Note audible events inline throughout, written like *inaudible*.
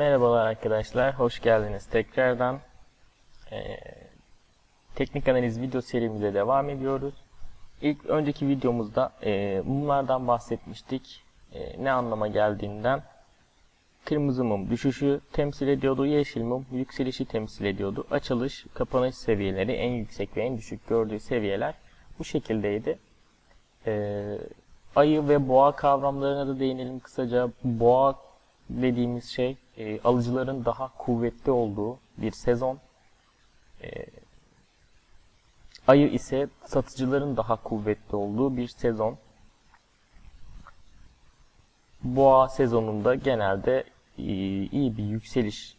Merhabalar arkadaşlar, hoş geldiniz tekrardan. Ee, teknik analiz video serimize devam ediyoruz. İlk önceki videomuzda e, mumlardan bahsetmiştik. E, ne anlama geldiğinden. Kırmızı mum düşüşü temsil ediyordu, yeşil mum yükselişi temsil ediyordu. Açılış, kapanış seviyeleri en yüksek ve en düşük gördüğü seviyeler bu şekildeydi. Ee, ayı ve boğa kavramlarına da değinelim kısaca. Boğa dediğimiz şey e, alıcıların daha kuvvetli olduğu bir sezon. E, ayı ise satıcıların daha kuvvetli olduğu bir sezon. Boğa sezonunda genelde e, iyi bir yükseliş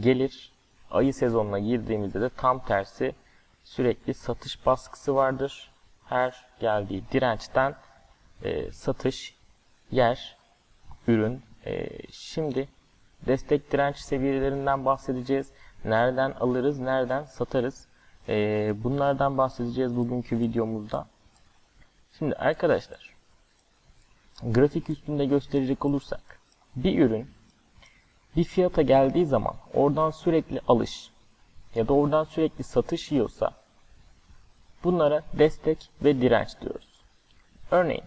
gelir. Ayı sezonuna girdiğimizde de tam tersi sürekli satış baskısı vardır. Her geldiği dirençten e, satış yer, ürün. E, şimdi destek direnç seviyelerinden bahsedeceğiz. Nereden alırız, nereden satarız? E, bunlardan bahsedeceğiz bugünkü videomuzda. Şimdi arkadaşlar, grafik üstünde gösterecek olursak, bir ürün bir fiyata geldiği zaman oradan sürekli alış ya da oradan sürekli satış yiyorsa bunlara destek ve direnç diyoruz. Örneğin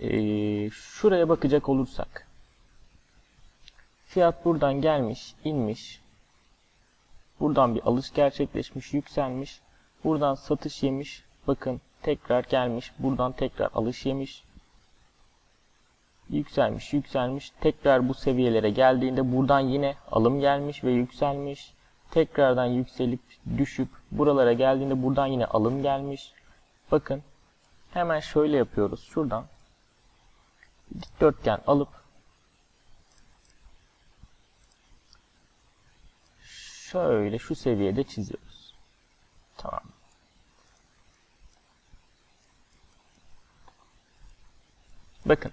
ee, şuraya bakacak olursak fiyat buradan gelmiş, inmiş. Buradan bir alış gerçekleşmiş, yükselmiş. Buradan satış yemiş. Bakın tekrar gelmiş. Buradan tekrar alış yemiş. Yükselmiş, yükselmiş. Tekrar bu seviyelere geldiğinde buradan yine alım gelmiş ve yükselmiş. Tekrardan yükselip düşüp buralara geldiğinde buradan yine alım gelmiş. Bakın hemen şöyle yapıyoruz. Şuradan dikdörtgen alıp şöyle şu seviyede çiziyoruz. Tamam. Bakın.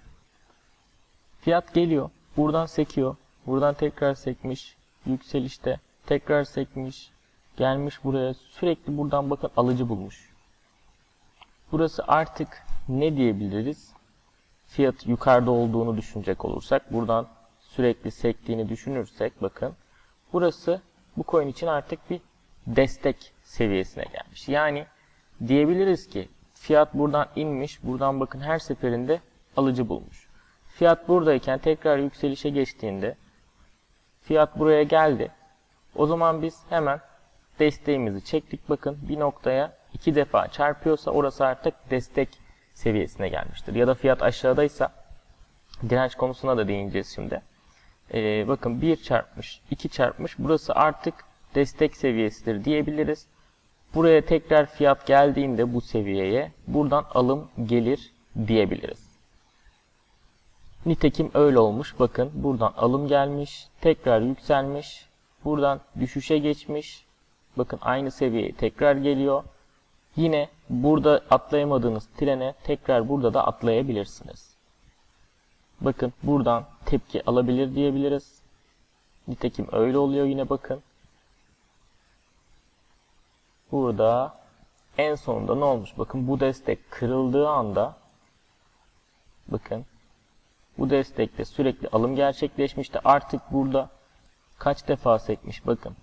Fiyat geliyor. Buradan sekiyor. Buradan tekrar sekmiş. Yükselişte. Tekrar sekmiş. Gelmiş buraya. Sürekli buradan bakın alıcı bulmuş. Burası artık ne diyebiliriz? Fiyat yukarıda olduğunu düşünecek olursak. Buradan sürekli sektiğini düşünürsek bakın. Burası bu coin için artık bir destek seviyesine gelmiş. Yani diyebiliriz ki fiyat buradan inmiş. Buradan bakın her seferinde alıcı bulmuş. Fiyat buradayken tekrar yükselişe geçtiğinde fiyat buraya geldi. O zaman biz hemen desteğimizi çektik. Bakın bir noktaya iki defa çarpıyorsa orası artık destek seviyesine gelmiştir. Ya da fiyat aşağıdaysa direnç konusuna da değineceğiz şimdi. Ee, bakın 1 çarpmış, 2 çarpmış. Burası artık destek seviyesidir diyebiliriz. Buraya tekrar fiyat geldiğinde bu seviyeye buradan alım gelir diyebiliriz. Nitekim öyle olmuş. Bakın buradan alım gelmiş, tekrar yükselmiş, buradan düşüşe geçmiş. Bakın aynı seviyeye tekrar geliyor. Yine burada atlayamadığınız trene tekrar burada da atlayabilirsiniz. Bakın buradan tepki alabilir diyebiliriz. Nitekim öyle oluyor yine bakın. Burada en sonunda ne olmuş? Bakın bu destek kırıldığı anda bakın bu destekte sürekli alım gerçekleşmişti. Artık burada kaç defa sekmiş bakın.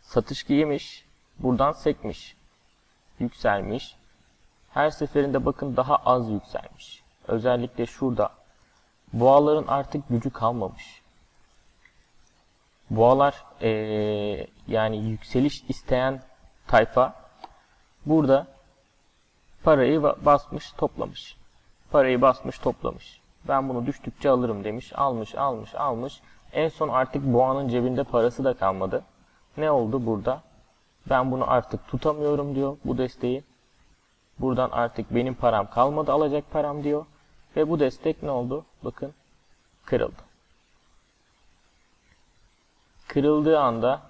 Satış giymiş. Buradan sekmiş. Yükselmiş. Her seferinde bakın daha az yükselmiş. Özellikle şurada. Boğaların artık gücü kalmamış. Boğalar ee, yani yükseliş isteyen tayfa burada parayı basmış toplamış. Parayı basmış toplamış. Ben bunu düştükçe alırım demiş. Almış almış almış. En son artık boğanın cebinde parası da kalmadı. Ne oldu burada? Ben bunu artık tutamıyorum diyor bu desteği. Buradan artık benim param kalmadı alacak param diyor. Ve bu destek ne oldu? Bakın kırıldı. Kırıldığı anda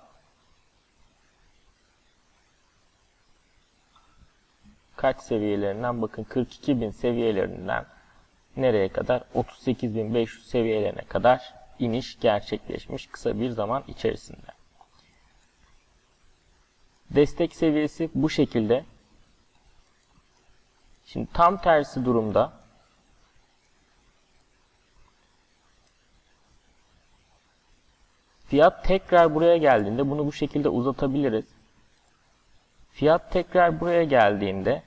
kaç seviyelerinden bakın 42.000 seviyelerinden nereye kadar 38.500 seviyelerine kadar iniş gerçekleşmiş kısa bir zaman içerisinde. Destek seviyesi bu şekilde. Şimdi tam tersi durumda Fiyat tekrar buraya geldiğinde bunu bu şekilde uzatabiliriz. Fiyat tekrar buraya geldiğinde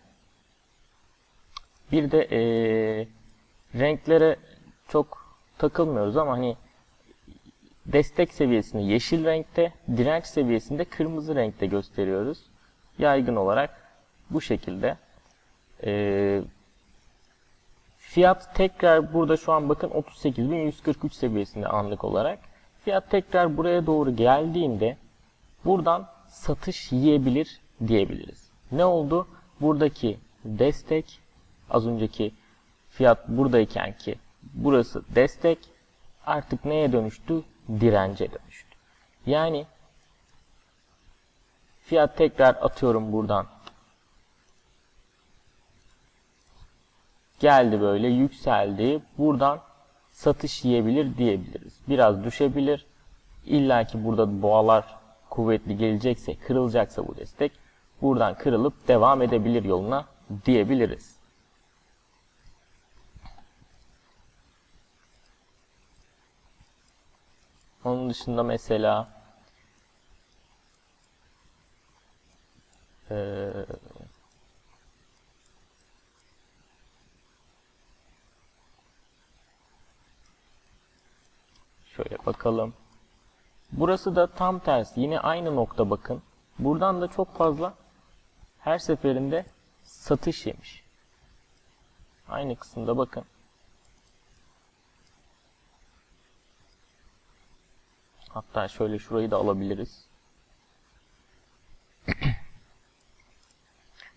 bir de eee, renklere çok takılmıyoruz ama hani destek seviyesini yeşil renkte, direnç seviyesinde kırmızı renkte gösteriyoruz. Yaygın olarak bu şekilde. Eee, fiyat tekrar burada şu an bakın 38.143 seviyesinde anlık olarak. Fiyat tekrar buraya doğru geldiğinde buradan satış yiyebilir diyebiliriz. Ne oldu? Buradaki destek az önceki fiyat buradayken ki burası destek artık neye dönüştü? Dirence dönüştü. Yani fiyat tekrar atıyorum buradan geldi böyle yükseldi. Buradan satış yiyebilir diyebiliriz. Biraz düşebilir. İlla ki burada boğalar kuvvetli gelecekse, kırılacaksa bu destek buradan kırılıp devam edebilir yoluna diyebiliriz. Onun dışında mesela eee Şöyle bakalım. Burası da tam tersi. Yine aynı nokta bakın. Buradan da çok fazla her seferinde satış yemiş. Aynı kısımda bakın. Hatta şöyle şurayı da alabiliriz. *clears throat*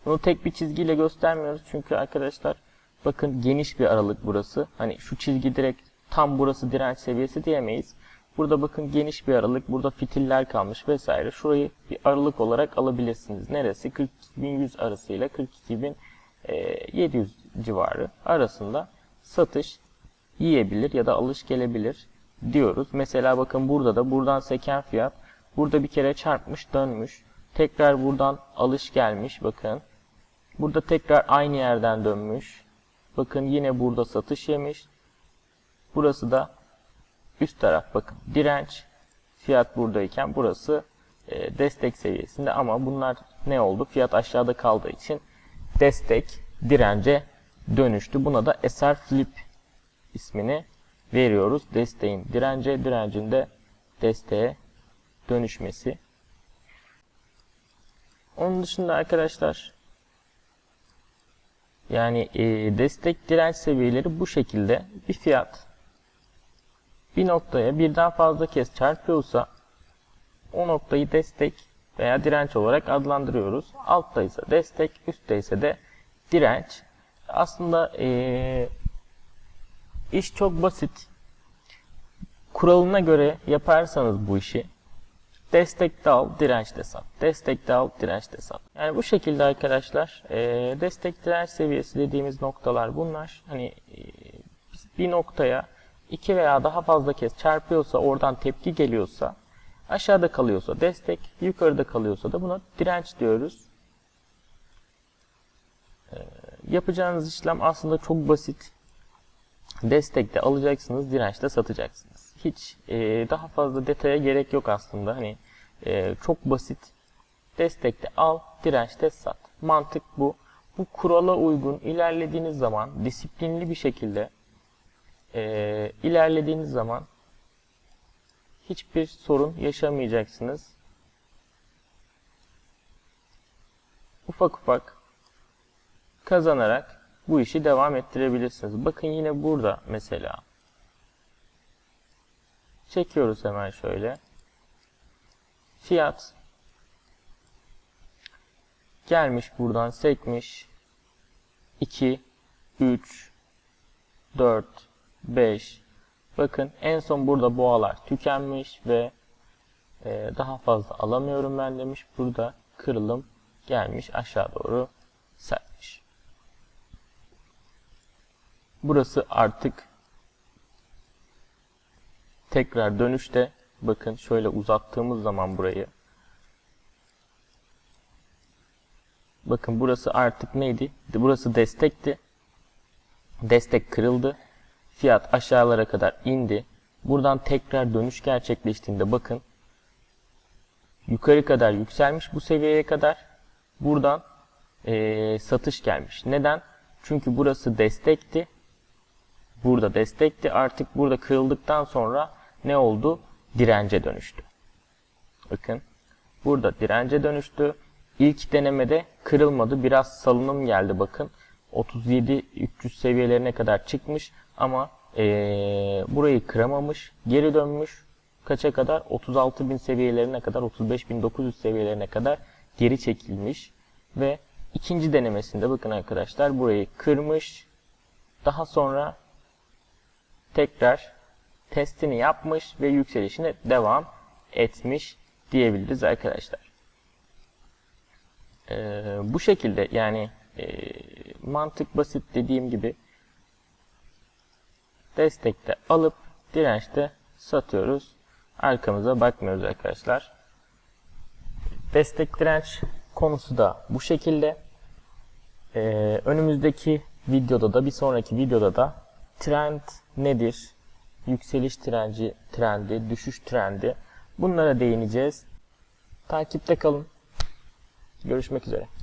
Bunu tek bir çizgiyle göstermiyoruz çünkü arkadaşlar bakın geniş bir aralık burası. Hani şu çizgi direkt tam burası direnç seviyesi diyemeyiz. Burada bakın geniş bir aralık. Burada fitiller kalmış vesaire. Şurayı bir aralık olarak alabilirsiniz. Neresi? 42.100 arasıyla 42.700 civarı arasında satış yiyebilir ya da alış gelebilir diyoruz. Mesela bakın burada da buradan seken fiyat burada bir kere çarpmış dönmüş. Tekrar buradan alış gelmiş bakın. Burada tekrar aynı yerden dönmüş. Bakın yine burada satış yemiş. Burası da üst taraf bakın direnç. Fiyat buradayken burası e, destek seviyesinde ama bunlar ne oldu? Fiyat aşağıda kaldığı için destek dirence dönüştü. Buna da eser flip ismini veriyoruz. Desteğin dirence, direncin de desteğe dönüşmesi. Onun dışında arkadaşlar yani e, destek direnç seviyeleri bu şekilde bir fiyat bir noktaya birden fazla kez çarpıyorsa o noktayı destek veya direnç olarak adlandırıyoruz. Altta ise destek, üstte ise de direnç. Aslında ee, iş çok basit. Kuralına göre yaparsanız bu işi destek de al, direnç de sat. Destek de al, direnç de sat. Yani bu şekilde arkadaşlar e, destek direnç seviyesi dediğimiz noktalar bunlar. Hani e, bir noktaya iki veya daha fazla kez çarpıyorsa, oradan tepki geliyorsa, aşağıda kalıyorsa destek, yukarıda kalıyorsa da buna direnç diyoruz. E, yapacağınız işlem aslında çok basit. Destekte alacaksınız, dirençte satacaksınız. Hiç e, daha fazla detaya gerek yok aslında. Hani e, çok basit. Destekte al, dirençte sat. Mantık bu. Bu kurala uygun ilerlediğiniz zaman disiplinli bir şekilde e, ilerlediğiniz zaman hiçbir sorun yaşamayacaksınız. Ufak ufak kazanarak bu işi devam ettirebilirsiniz. Bakın yine burada mesela çekiyoruz hemen şöyle. Fiyat gelmiş buradan sekmiş 2 3 4 5 bakın en son burada boğalar tükenmiş ve e, daha fazla alamıyorum ben demiş. Burada kırılım gelmiş aşağı doğru sertmiş. Burası artık tekrar dönüşte bakın şöyle uzattığımız zaman burayı bakın burası artık neydi? Burası destekti. Destek kırıldı. Fiyat aşağılara kadar indi. Buradan tekrar dönüş gerçekleştiğinde bakın yukarı kadar yükselmiş bu seviyeye kadar. Buradan eee, satış gelmiş. Neden? Çünkü burası destekti. Burada destekti. Artık burada kırıldıktan sonra ne oldu? Dirence dönüştü. Bakın. Burada dirence dönüştü. İlk denemede kırılmadı. Biraz salınım geldi bakın. 37 300 seviyelerine kadar çıkmış ama eee, burayı kıramamış. Geri dönmüş. Kaça kadar? 36.000 seviyelerine kadar, 35.900 seviyelerine kadar geri çekilmiş ve ikinci denemesinde bakın arkadaşlar burayı kırmış. Daha sonra tekrar testini yapmış ve yükselişine devam etmiş diyebiliriz arkadaşlar. Ee, bu şekilde yani e, mantık basit dediğim gibi destekte alıp dirençte satıyoruz. Arkamıza bakmıyoruz arkadaşlar. Destek direnç konusu da bu şekilde. Ee, önümüzdeki videoda da bir sonraki videoda da trend nedir? Yükseliş trendi, trendi, düşüş trendi bunlara değineceğiz. Takipte kalın. Görüşmek üzere.